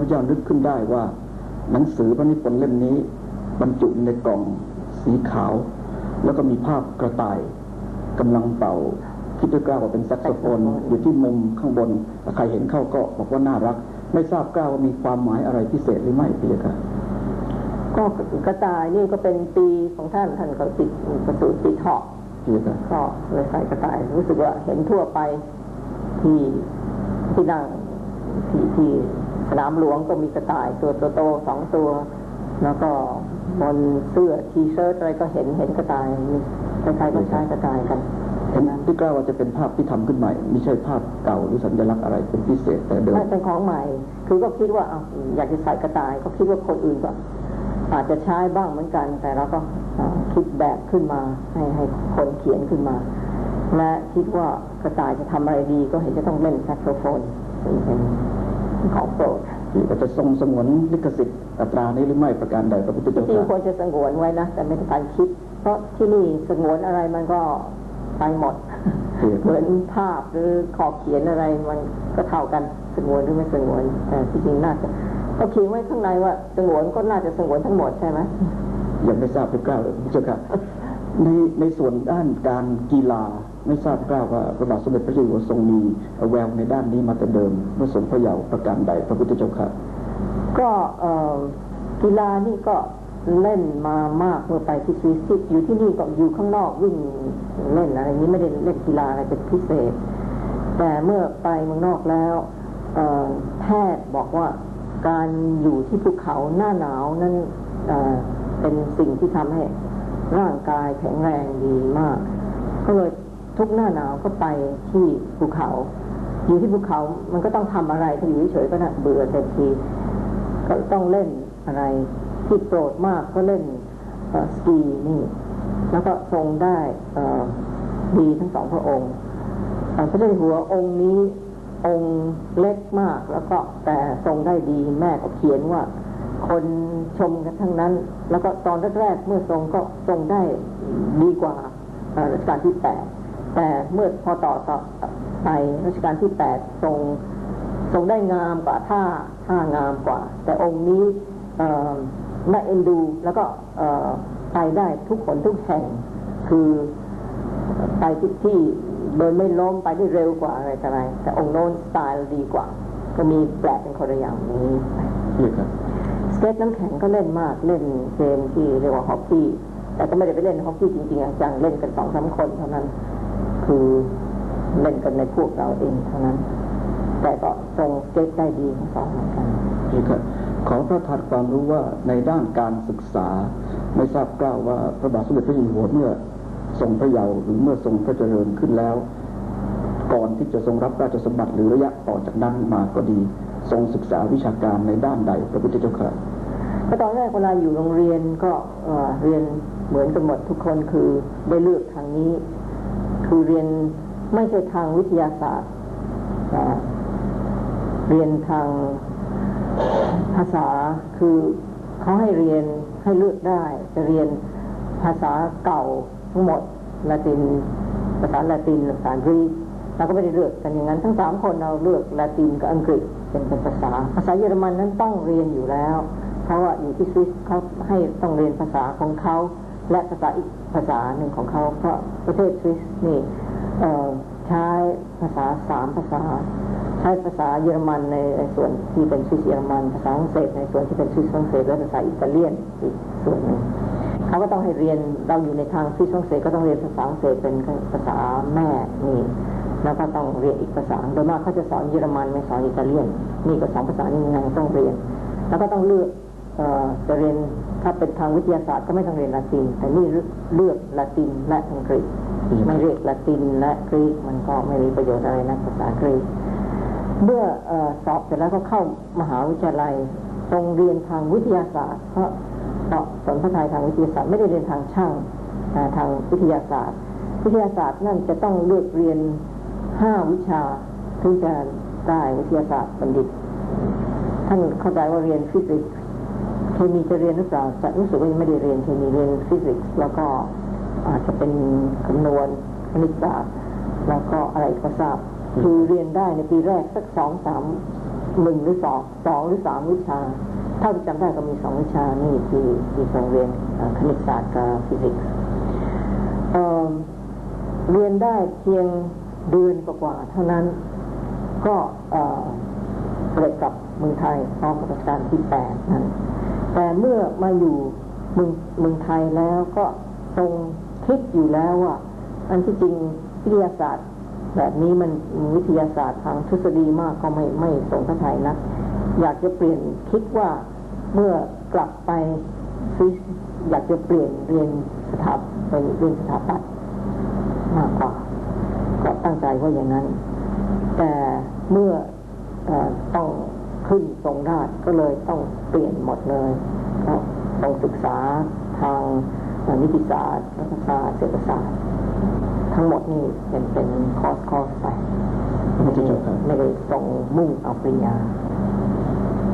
พเจ้านึกขึ้นได้ว่า หนังสือพระนิพนธ์เล่มนี้ บรรจุในกล่องสีขาว แล้วก็มีภาพกระต่ายกำลังเป่าคิดด้วยกล้าว่าเป็นแซกโซโฟนอยู่ที่มุมข้างบนถ้าใครเห็นเข้าก็บอกว่าน่ารัก ไม่ทราบกล้าว่ามีความหมายอะไรพิเศษหรือไม่พี่ค่ะก็กระต่ายนี่ก็เป็นปีของท่านท่านก็ติดประตูติดเหาะพี่ค่ะก็เลยใส่กระต่ายรู้สึกว่าเห็นทั่วไปที่ที่นั่งที่ที่ สนามหลวงก็มีกระต่ายตัวโตๆสองตัว แล้วก็บนเสื้อทีเชิ้ตอะไรก็เห็นเห็นกระต่ายมีใครๆก็ใช้กระต่ายกันเห็นพี่กล้าว่าจะเป็นภาพที่ทำขึ้นใหม่ไม่ใช่ภาพเก่าหรือสัญลักษณ์อะไรเป็นพิเศษแต่เดิมไม่เป็นของใหม่ คือก็คิดว่าเอาอยากจะใส่กระต่าย ก็คิดว่าคนอื่นก็อาจจะใช้บ้างเหมือนกัน แต่เราก็อ่าคิดแบบขึ้นมาให้ให้คนเขียนขึ้นมา และคิดว่ากระต่ายจะทำอะไรดี ก็เห็นจะต้องเล่นแซกโซโฟนเป็น ของโปรดที่ก็จะทรงสงวนลิขสิทธิ์อัตรานี้หรือไม่ประการใดพระพุทธจเจ้าริงๆควค่ะรจะสงวนไว้นะแต่ไม่ได้การคิด เพราะที่นี่สงวนอะไรมันก็ไปหมดเหมือนภาพหรือขอบเขียนอะไรมันก็เท่ากันสงวนหรือไม่สงวนแต่ที่จริงน่าจะก็เขียนไว้ข้างในว่าสงวนก็น่าจะสงวนทั้งหมดใช่ไหมยังไม่ทราบพี่กล้าเลยพระพุทธเจ้าค่ะในในส่วนด้านการกีฬา ไม่ทราบกล้าว่าพระบาทสมเด็จพระเจ้าอยู่หัวทรงมีแววในด้านนี้มาแต่เดิมเมื่อทรงพระเยาว์ประการใดพระพุทธเจ้าค่ะก็กีฬานี่ก็เล่นมามากเมื่อไปที่สวิสอยู่ที่นี่ก็อยู่ข้างนอกวิ่งเล่นอะไรนี้ไม่ได้เล่นกีฬาอะไรเป็นพิเศษ แต่เมื่อไปเมืองนอกแล้วแพทย์บอกว่าการอยู่ที่ภูเขาหน้าหนาวนั้นเเป็นสิ่งที่ทำให้ร่างกายแข็งแรงดีมาก ก็เลย ทุกหน้าหนาวก็ไปที่ภูเขา อยู่ที่ภูเขา มันก็ต้องทำอะไรถ้าอยู่เฉยๆก็น่าเบื่อเต็มทีก็ต้องเล่นอะไร ที่โปรดมากก็เล่นสกีนี่ แล้วก็ทรงได้ดีทั้งสองพระองค์เอ่อพระเจ้าหัวองค์นี้องค์เล็กมากแล้วก็แต่ทรงได้ดีแม่ก็เขียนว่า คนชมกันทั้งนั้น แล้วก็ตอนแรกๆเมื่อทรงก็ทรงได้ดีกว่ารัชกาลที่แปด แต่เมื่อพอต่อต่อไปรัชกาลที่แปดทรงทรงได้งามกว่าท่าท่างามกว่า แต่องค์นี้เอ่อน่าเอ็นดูแล้วก็เอ่อไปได้ทุกคนทุกแห่ง คือไปทุกที่โดยไม่ล้มไปได้เร็วกว่าอะไรแต่อะไร แต่องค์โน้นสไตล์ดีกว่า ก็มีแปลกเป็นคนละอย่างนี้พี่ค่ะสเก็ตน้ำแข็งก็เล่นมากเล่นเกมที่เรียกว่าฮอกกี้แต่ก็ไม่ได้ไปเล่นฮอกกี้จริงๆจังๆเล่นกันสองสามคนเท่านั้น คือเล่นกันในพวกเราเองเท่านั้น แต่ก็ทรงสเก็ตได้ดีทั้งสองเหมือนกันพี่ค่ะขอพระทัดความรู้ว่าในด้านการศึกษา ไม่ทราบกล้าวว่าพระบาทสมเด็จพระเจ้าอยู่หัวเมื่อทรงพระเยาว์หรือเมื่อทรงพระเจริญขึ้นแล้ว ก่อนที่จะทรงรับราชสมบัติหรือระยะต่อจากนั้นมาก็ดี ทรงศึกษาวิชาการในด้านใดพระพุทธเจ้าค่ะก็ตอนแรกเวลาอยู่โรงเรียนก็เอ่อเรียนเหมือนกันหมดทุกคนคือได้เลือกทางนี้ คือเรียนไม่ใช่ทางวิทยาศาสตร์แต่เรียนทางภาษาคือเขาให้เรียนให้เลือกได้ จะเรียนภาษาเก่าทั้งหมดละตินภาษาละตินภาษากรีกเราก็ไม่ได้เลือกกันอย่างนั้น ทั้งสามคนเราเลือกละตินกับอังกฤษเป็นเป็นภาษา ภาษาเยอรมันนั้นต้องเรียนอยู่แล้ว เพราะว่าอยู่ที่สวิสเขาให้ต้องเรียนภาษาของเขา และภาษาอีกภาษาหนึ่งของเขาเพราะประเทศสวิสนี่ใช้ภาษาสามภาษา ใช้ภาษาเยอรมันในส่วนที่เป็นสวิสเยอรมัน ภาษาฝรั่งเศสในส่วนที่เป็นสวิสฝรั่งเศสและภาษาอิตาเลียนอีกส่วนหนึ่งเขาก็ต้องให้เรียนเราอยู่ในทางฟิสิกส์ก็ต้องเรียนภาษาอังกฤษเป็นภาษาแม่นี่แล้วก็ต้องเรียนอีกภาษา โดยมากเขาจะสอนเยอรมันไม่สอนอิตาเลียน นี่ก็สองภาษานี้ยังต้องเรียน แล้วก็ต้องเลือก จะเรียนถ้าเป็นทางวิทยาศาสตร์ก็ไม่ต้องเรียนละติน แต่นี่เลือกละตินและอังกฤษไม่เรียกละตินและกรีกมันก็ไม่มีประโยชน์อะไรนะภาษากรีกเมื่อเออสอบเสร็จแล้วก็เข้ามหาวิทยาลัยตรงเรียนทางวิทยาศาสตร์ เพราะเพราะสนพระทัยทางวิทยาศาสตร์ไม่ได้เรียนทางช่างอ่าทางวิทยาศาสตร์ วิทยาศาสตร์นั่นจะต้องเลือกเรียนห้าวิชาถึงจะได้วิทยาศาสตร์บัณฑิตท่านเข้าใจว่าเรียนฟิสิกส์ เคมีจะเรียนหรือเปล่าแต่รู้สึกว่ายังไม่ได้เรียนเคมีเรียนฟิสิกส์แล้วก็อาจจะเป็นคำนวณคณิตศาสตร์แล้วก็อะไรก็ทราบคือเรียนได้ในปีแรกสักสองสามหนึ่งหรือสองสองหรือสามวิชาถ้าที่จำได้ก็มีสองวิชานี่ที่ที่ทรงเรียนคณิตศาสตร์กับฟิสิกส์เรียนได้เพียงเดือนกว่าเท่านั้นก็เกิดกลับเมืองไทยพร้อมกับรัชกาลที่แปดนั้น แต่เมื่อมาอยู่เมืองเมืองไทยแล้วก็ทรงคิดอยู่แล้วว่าอันที่จริงวิทยาศาสตร์ แบบนี้มันวิทยาศาสตร์ทางทฤษฎีมากก็ไม่ไม่ทรงพระทัยนักอยากจะเปลี่ยนคิดว่าเมื่อกลับไปซิอยากจะเปลี่ยนเรียนสถาไปเรียนสถาปัตย์มากกว่า ก็ตั้งใจว่าอย่างนั้น แต่เมื่ออต้อง ขึ้นทรงราชก็เลยต้องเปลี่ยนหมดเลยก็ต้องศึกษาทางเอ่อนิติศาสตร์รัฐศาสตร์เศรษฐศาสตร์ ทั้งหมดนี่เป็นเป็นคอร์สคอร์สไปพระพุทธเจ้าครับไม่ได้ทรงมุ่งเอาปริญญา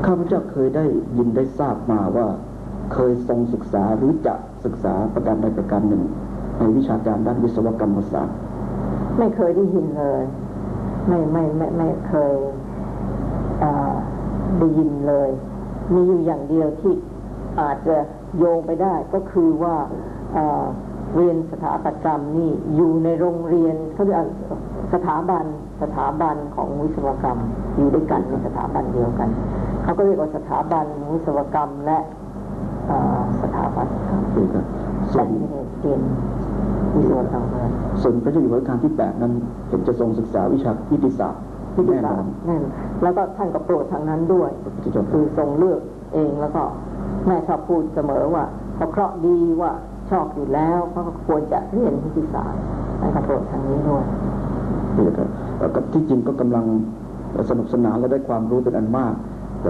ข้าพเจ้าเคยได้ยินได้ทราบมาว่า เคยทรงศึกษาหรือจะศึกษาประการใดประการหนึ่ง ในวิชาการด้านวิศวกรรมศาสตร์ ไม่เคยได้ยินเลย ไม่ไม่ไม่ไม่เคยเอ่อ ได้ยินเลย มีอยู่อย่างเดียวที่อาจจะโยงไปได้ก็คือว่าเอ่อเรียนสถาปัตยกรรมนี่อยู่ในโรงเรียนเขาเรียกสถาบันสถาบันของวิศวกรรม อยู่ด้วยกันในสถาบันเดียวกันเขาก็เรียกว่าสถาบันวิศวกรรมและเอ่อสถาปัตยกรรมคือครับส่แต่วนไม่ได้เรียนวิศวกรรมเลยส่วนพระเจ้าอยู่หัวรัชกาลที่แปดนั้นเห็นจะทรงศึกษาวิชานิติศาสตร์ วิทแน่ยานศาอสตนร์นั่นแล้วก็ท่านก็โปรดทางนั้นด้วยพระพุทธเจ้าคคืรับอทรงเลือกเองแล้วก็แม่ชอบพูดเสมอว่าเพราะเคราะห์ดีว่าชอบอยู่แล้วเพราะควรจะเรียนวิทยาศาสตร์ท่านก็โปรดทางนี้ด้วยนี่แหละครับแล้วก็ที่จริงก็กำลังสนุกสนานและได้ความรู้เป็นอันมาก